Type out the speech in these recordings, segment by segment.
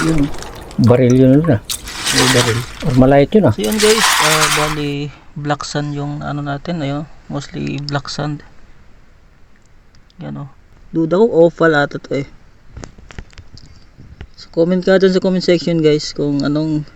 Yun. Baril yun na. May baril. Or malait yun ah. So yun guys, ah, bali black sand yung ano natin, ayun, mostly black sand. Yan o. Duda ko opal ata to eh. So comment ka dyan sa comment section guys kung anong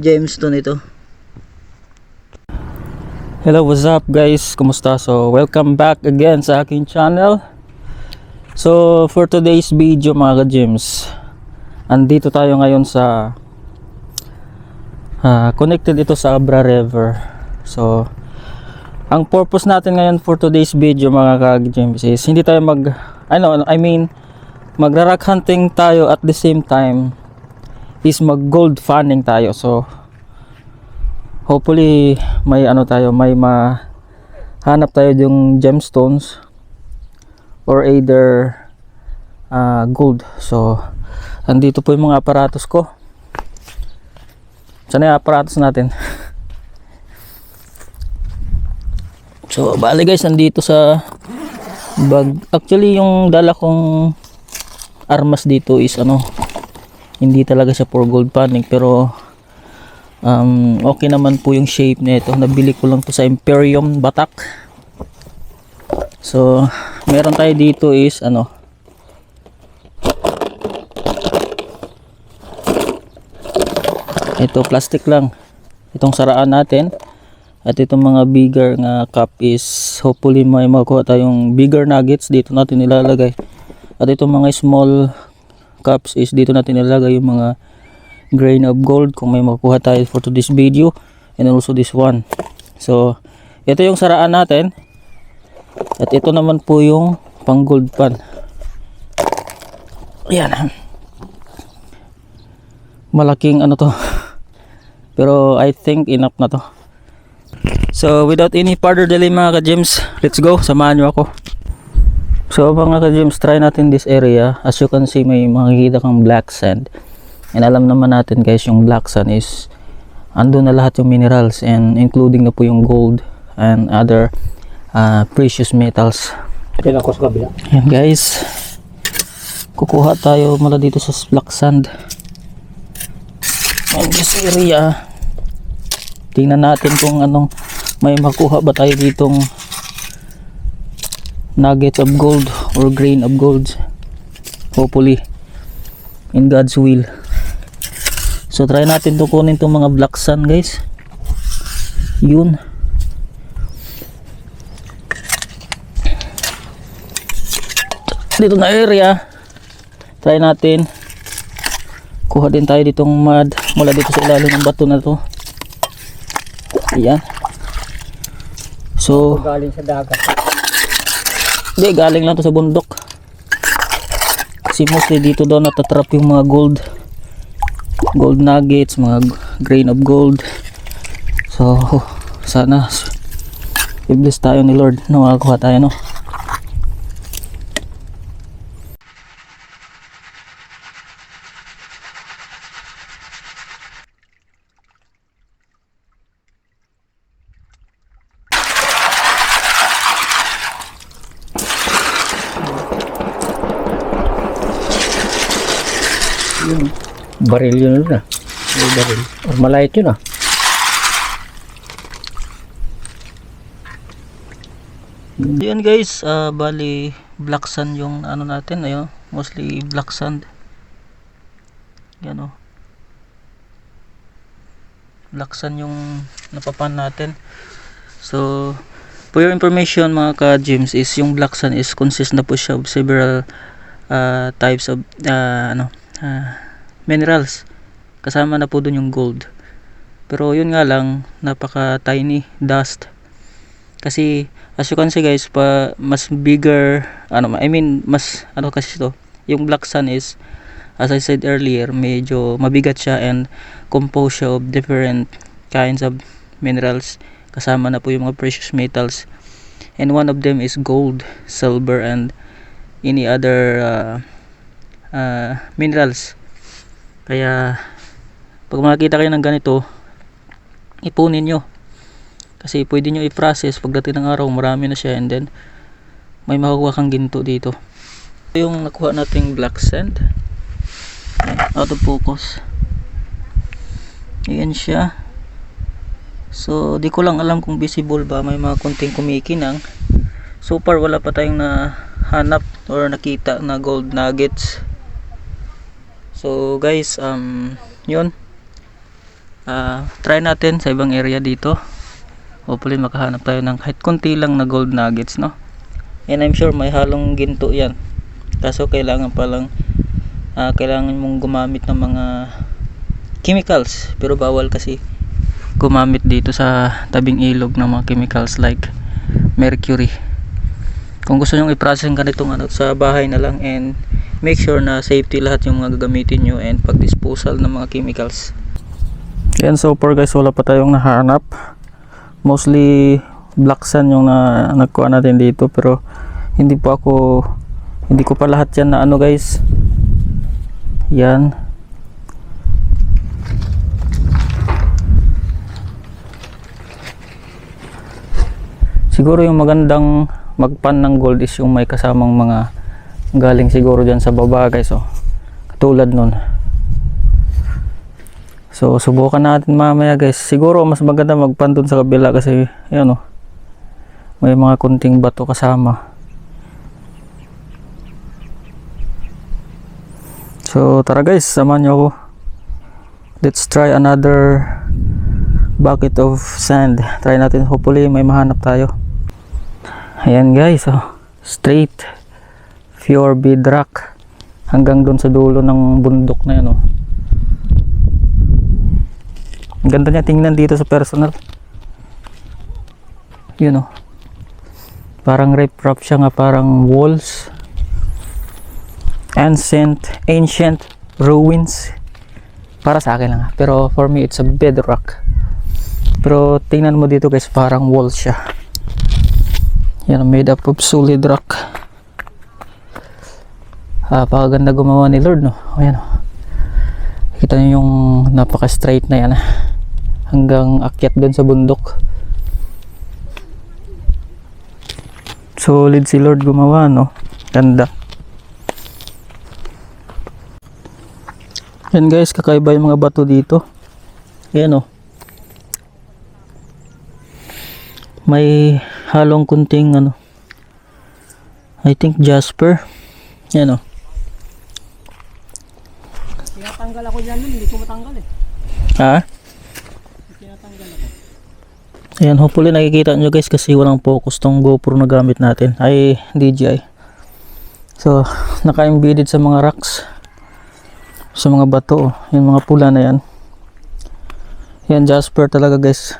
gemstone ito. Hello, what's up guys? Kumusta? So, welcome back again sa aking channel. So, for today's video mga ka-gems, andito tayo ngayon sa Ah, connected ito sa Abra River. So, ang purpose natin ngayon for today's video mga ka-James is hindi tayo mag ano, I mean magra-rock hunting tayo at the same time is mag gold fanning tayo. So, hopefully may ano tayo, may mahanap tayo yung gemstones or either ah, gold. So, andito po yung mga aparatos ko. Sana yung aparatos natin. so, bali guys, nandito sa bag. Actually, yung dala kong armas dito is ano, hindi talaga siya for gold panning. Pero, um, okay naman po yung shape nito. Nabili ko lang to sa Imperium Batak. So, meron tayo dito is ano, ito plastic lang. Itong saraan natin. At itong mga bigger nga cup is hopefully may makuha tayong bigger nuggets dito natin nilalagay. At itong mga small cups is dito natin nilalagay yung mga grain of gold kung may makuha tayo for today's video and also this one. So ito yung saraan natin. At ito naman po yung pang gold pan. Yan malaking ano to pero I think enough na to. So without any further delay mga ka-gems, let's go. Samahan nyo ako. So mga ka-gems, try natin this area. As you can see, may makikita kang black sand. And alam naman natin guys, yung black sand is ando na lahat yung minerals and including na po yung gold and other uh, precious metals. Ito ako sa kabila. Yan guys. Kukuha tayo mula dito sa black sand. And this area. Tingnan natin kung anong may makuha ba tayo ditong nugget of gold or grain of gold. Hopefully. In God's will. So try natin to kunin itong mga black sand guys. Yun. dito na area try natin kuha din tayo ditong mud mula dito sa ilalim ng bato na to ayan. So Galing sa dagat. hindi galing lang to sa bundok. Kasi mostly dito daw natatrap yung mga gold gold nuggets mga grain of gold. So sana i-bless tayo ni Lord na makakuha tayo no Yun. Baril yun na. may baril Or malait yun ah. Yan guys, ah, bali black sand yung ano natin, ayo, mostly black sand. Yan oh. Black sand yung napapan natin. So, for your information mga ka-gyms is yung black sand is consist na po siya of several ah, types of ah, ano, ah, minerals. Kasama na po dun yung gold. Pero yun nga lang, napaka tiny dust. Kasi as you can see guys, pa mas bigger ano I mean mas ano kasi to, yung black sun is as I said earlier, medyo mabigat siya and composed siya of different kinds of minerals. Kasama na po yung mga precious metals. And one of them is gold, silver and any other uh, uh, minerals. Kaya pag makita kayo ng ganito, ipunin nyo. Kasi pwede nyo i-process pagdating ng araw marami na siya. And then may makukuha kang ginto dito. Ito yung nakuha nating black sand. Out of focus ayan siya. So di ko lang alam kung visible ba. May mga konting kumikinang. So far wala pa tayong nahanap or nakita na gold nuggets so guys um yun. Ah, try natin sa ibang area dito. Hopefully makahanap tayo ng kahit konti lang na gold nuggets no? And I'm sure may halong ginto yan. Kaso kailangan palang ah, kailangan mong gumamit ng mga chemicals. Pero bawal kasi gumamit dito sa tabing ilog ng mga chemicals like mercury kung gusto nyo i-process ganitong ano sa bahay na lang and make sure na safety lahat yung mga gagamitin nyo and pag disposal ng mga chemicals. Yan so far guys wala pa tayong nahanap mostly black sand yung na nagkuha natin dito pero hindi po ako hindi ko pa lahat yan na ano guys. Yan siguro yung magandang magpan ng gold is yung may kasamang mga galing siguro dyan sa baba guys oh. katulad nun. So subukan natin mamaya guys. Siguro mas maganda magpan dun sa kabila kasi yan oh. May mga kunting bato kasama. So tara guys. Samahan nyo ako. Let's try another bucket of sand. Try natin. Hopefully may mahanap tayo ayan guys oh. Straight pure bedrock hanggang doon sa dulo ng bundok na yan oh. Ganda niya tingnan dito sa personal. Yun oh. Parang riprap siya nga parang walls. Ancient ancient ruins. Para sa akin lang ah. pero for me it's a bedrock pero tingnan mo dito guys parang walls siya yan made up of solid rock. Ah pakaganda gumawa ni Lord no? Ayan oh. kita niyo yung napaka straight na yan ah. hanggang akyat doon sa bundok. Solid si Lord gumawa no? Ganda. Yan guys kakaiba yung mga bato dito. Yan oh may halong kunting ano I think jasper yan oh Tinatanggal ako dyan nun, hindi ko matanggal eh. ha Ayan, hopefully nakikita nyo guys kasi walang focus tong GoPro na gamit natin ay DJI. So, naka-embedded sa mga rocks. Sa mga bato, oh. yung mga pula na yan. Yan, Jasper talaga guys.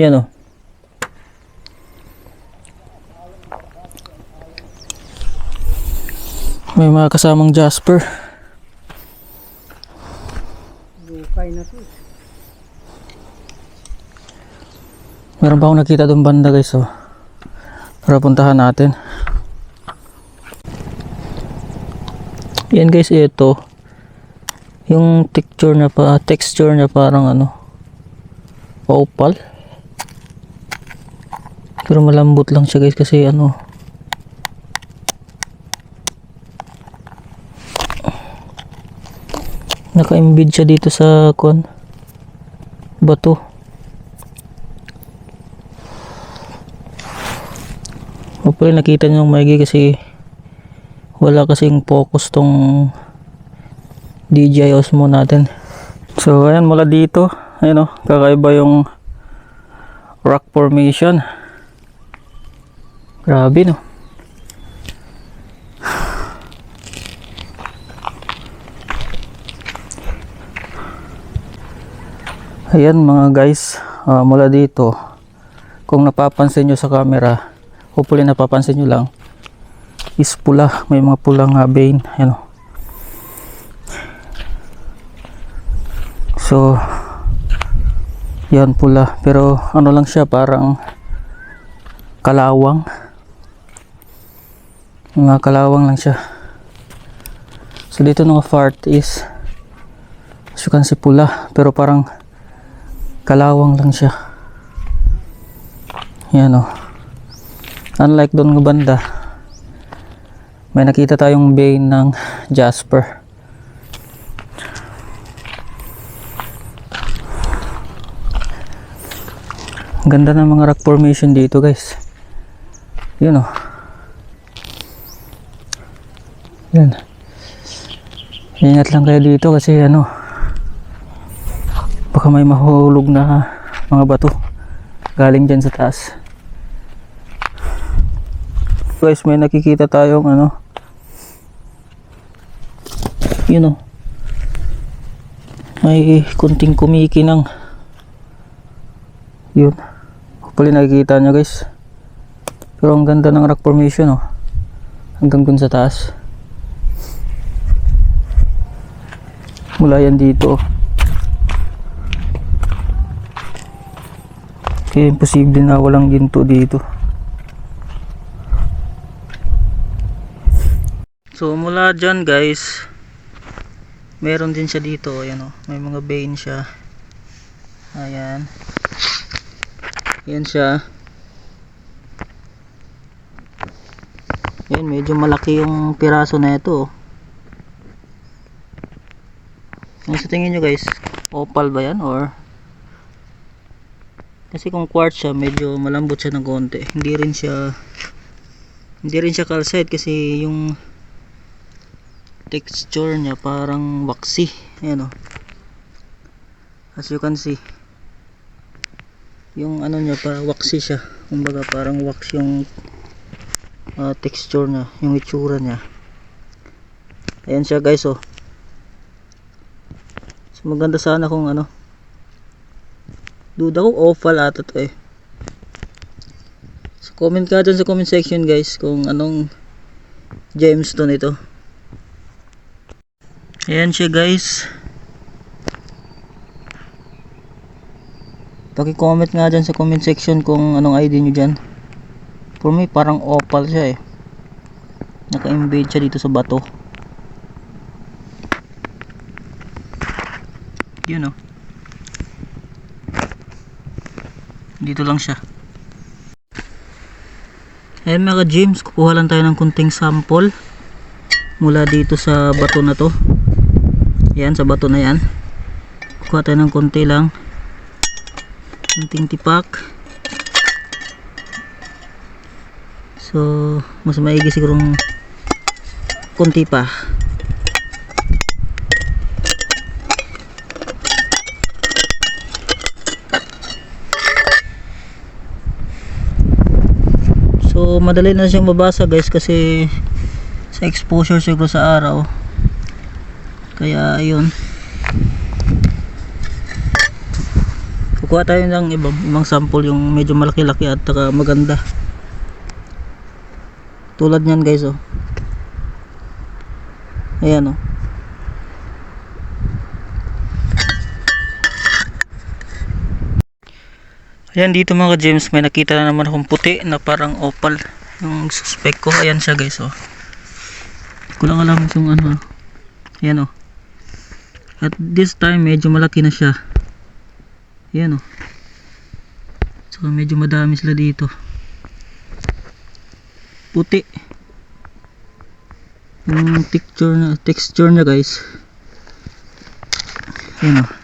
Yan oh. May mga kasamang Jasper. Lukay na to. Meron pa akong nakita doon banda guys oh. Para puntahan natin. Yan guys ito. Yung texture na pa texture niya parang ano opal. Pero malambot lang siya guys kasi ano naka-embed siya dito sa kon bato. Hopefully nakita nyo maigi kasi wala kasing focus tong DJI Osmo natin. So ayan mula dito, ayun oh, kakaiba yung rock formation. Grabe no. Ayan mga guys, ah, mula dito, kung napapansin nyo sa camera, hopefully napapansin nyo lang is pula may mga pulang uh, vein ano so yan pula pero ano lang siya parang kalawang. Mga kalawang lang siya. So dito nung part is as you can see pula pero parang kalawang lang siya. Yan o unlike doon ng banda may nakita tayong vein ng jasper. Ganda ng mga rock formation dito guys. Yun oh. o yan ingat lang kayo dito kasi ano baka may mahulog na mga bato galing dyan sa taas. Guys, may nakikita tayong ano yun oh. May kunting kumikinang. Yun. Hopefully nakikita nyo guys. Pero ang ganda ng rock formation oh. Hanggang dun sa taas. Mula yan dito. oh. Kaya imposible na walang ginto dito. So mula dyan guys, meron din siya dito, ayan oh. May mga vein siya. Ayan. Yan siya. Ayan, medyo malaki yung piraso na ito. Ano sa tingin nyo guys? Opal ba yan or kasi kung quartz siya medyo malambot siya ng konti. Hindi rin siya hindi rin siya calcite kasi yung texture niya parang waxy. Ayan o. As you can see yung ano niya parang waxy siya. Kumbaga parang wax yung ah, texture niya yung itsura niya. Ayan siya guys oh so, maganda sana kung ano duda ko opal ata to eh. So comment ka dyan sa comment section guys kung anong gemstone ito. Ayan siya guys. Paki-comment nga dyan sa comment section kung anong ID nyo dyan. For me parang opal siya eh. Naka-embed siya dito sa bato. Yun oh dito lang siya. Ayan mga James kukuha lang tayo ng kunting sample mula dito sa bato na to. Yan sa bato na yan. Kukuha tayo ng kunti lang. Kunting tipak. So mas maigi sigurong kunti pa So madali na siyang mabasa guys kasi sa exposure siguro sa araw. Kaya ayun. Kukuha tayo ng ibang, ibang sample yung medyo malaki-laki at saka maganda. Tulad niyan guys oh. Ayan oh. Ayan dito mga James may nakita na naman akong puti na parang opal yung suspect ko. Ayan siya guys oh. Hindi ko lang alam kung ano. Ayan oh. At this time medyo malaki na siya. Ayan oh. So medyo madami sila dito. Puti. Yung texture na texture niya guys. Ayan oh.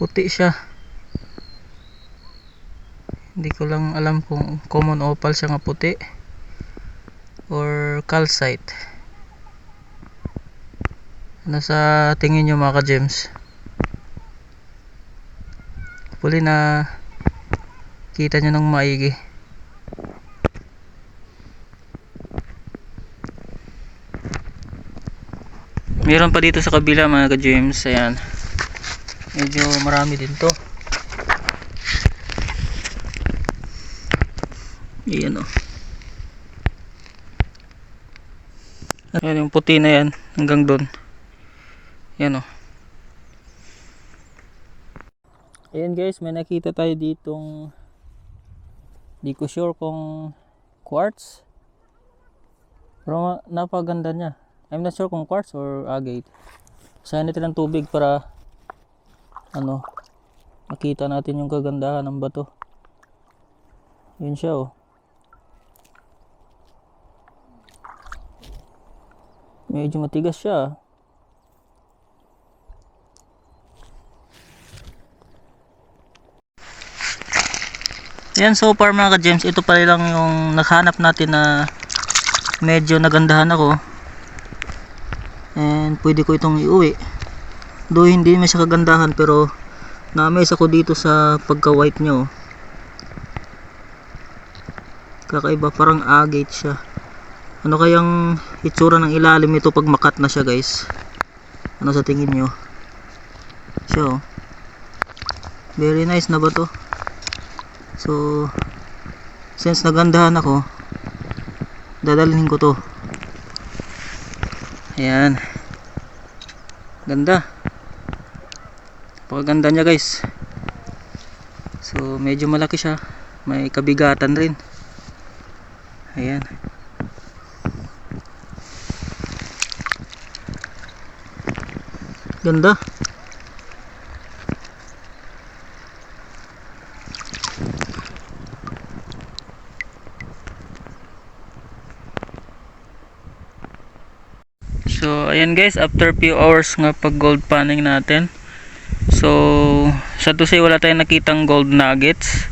Puti siya. Hindi ko lang alam kung common opal siya nga puti or calcite. Ano sa tingin nyo mga ka-gems? Huli na kita nyo ng maigi. Meron pa dito sa kabila mga ka-gems. Ayan medyo marami din to. Ayan o ayan yung puti na yan hanggang doon ayan o ayan guys may nakita tayo ditong di ko sure kung quartz. Pero napaganda niya. I'm not sure kung quartz or agate. Sayang natin ng tubig para ano? Makita natin yung kagandahan ng bato. Yun siya oh. Medyo matigas siya ah. yan so far mga ka James ito pa lang yung naghanap natin na medyo nagandahan ako. And pwede ko itong iuwi. Though hindi naman siya kagandahan pero na-amaze ako dito sa pagka-white nyo. Kakaiba, parang agate siya. Ano kayang itsura ng ilalim nito pag makat na siya guys? Ano sa tingin nyo? Siya oh. Very nice na ba to? So, since nagandahan ako, dadalhin ko to. Ayan. Ganda. Napakaganda niya guys. So, medyo malaki siya. May kabigatan rin. Ayan. Ganda. So, ayan guys, after few hours nga pag gold panning natin. So, sa to say, wala tayong nakitang gold nuggets.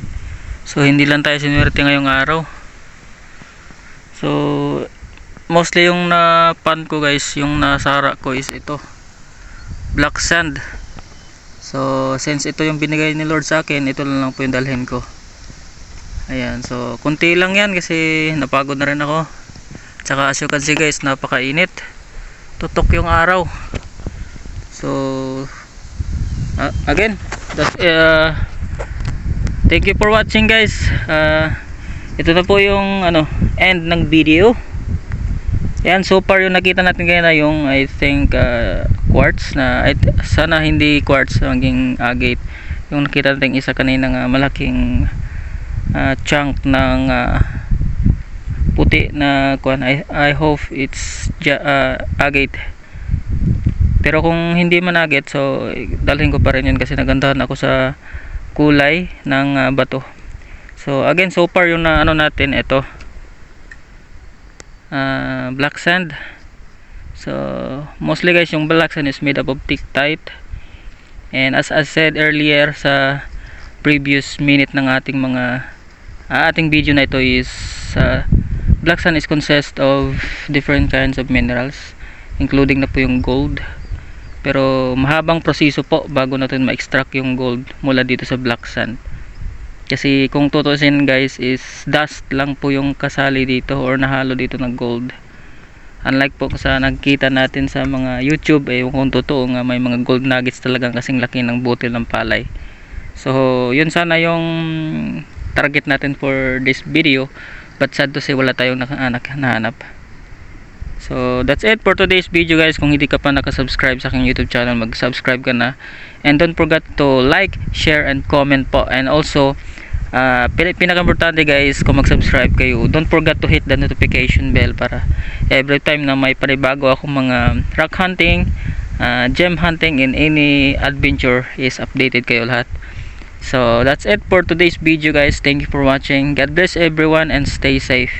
So, hindi lang tayo sinuwerte ngayong araw. So, mostly yung na pan ko guys, yung nasara ko is ito. Black sand. So, since ito yung binigay ni Lord sa akin, ito lang lang po yung dalhin ko. Ayan, so, kunti lang yan kasi napagod na rin ako. Tsaka as you can see guys, napakainit tutok yung araw so uh, again that's, uh, thank you for watching guys. Uh, ito na po yung ano end ng video. Yan so far yung nakita natin na yung I think uh, quartz na I, sana hindi quartz maging agate yung nakita natin isa kanina nga malaking uh, chunk ng uh, puti na kuan I, I hope it's uh, agate pero kung hindi man agate so dalhin ko pa rin yun kasi nagandahan ako sa kulay ng uh, bato. So again so far yung na ano natin ito uh, black sand. So mostly guys yung black sand is made up of tight and as I said earlier sa previous minute ng ating mga uh, ating video na ito is uh, black sand is consist of different kinds of minerals including na po yung gold pero mahabang proseso po bago natin ma-extract yung gold mula dito sa black sand. Kasi kung tutusin guys is dust lang po yung kasali dito or nahalo dito ng gold. Unlike po sa nagkita natin sa mga youtube eh kung totoo nga may mga gold nuggets talagang kasing laki ng butil ng palay. So yun sana yung target natin for this video. But sad to say wala tayong nakaanak nahanap so that's it for today's video guys. Kung hindi ka pa nakasubscribe sa aking youtube channel mag subscribe ka na. And don't forget to like share and comment po. And also uh, pinaka-importante guys kung mag-subscribe kayo don't forget to hit the notification bell para every time na may panibago akong mga rock hunting uh, gem hunting in any adventure is updated kayo lahat. So that's it for today's video guys. Thank you for watching. God bless everyone and stay safe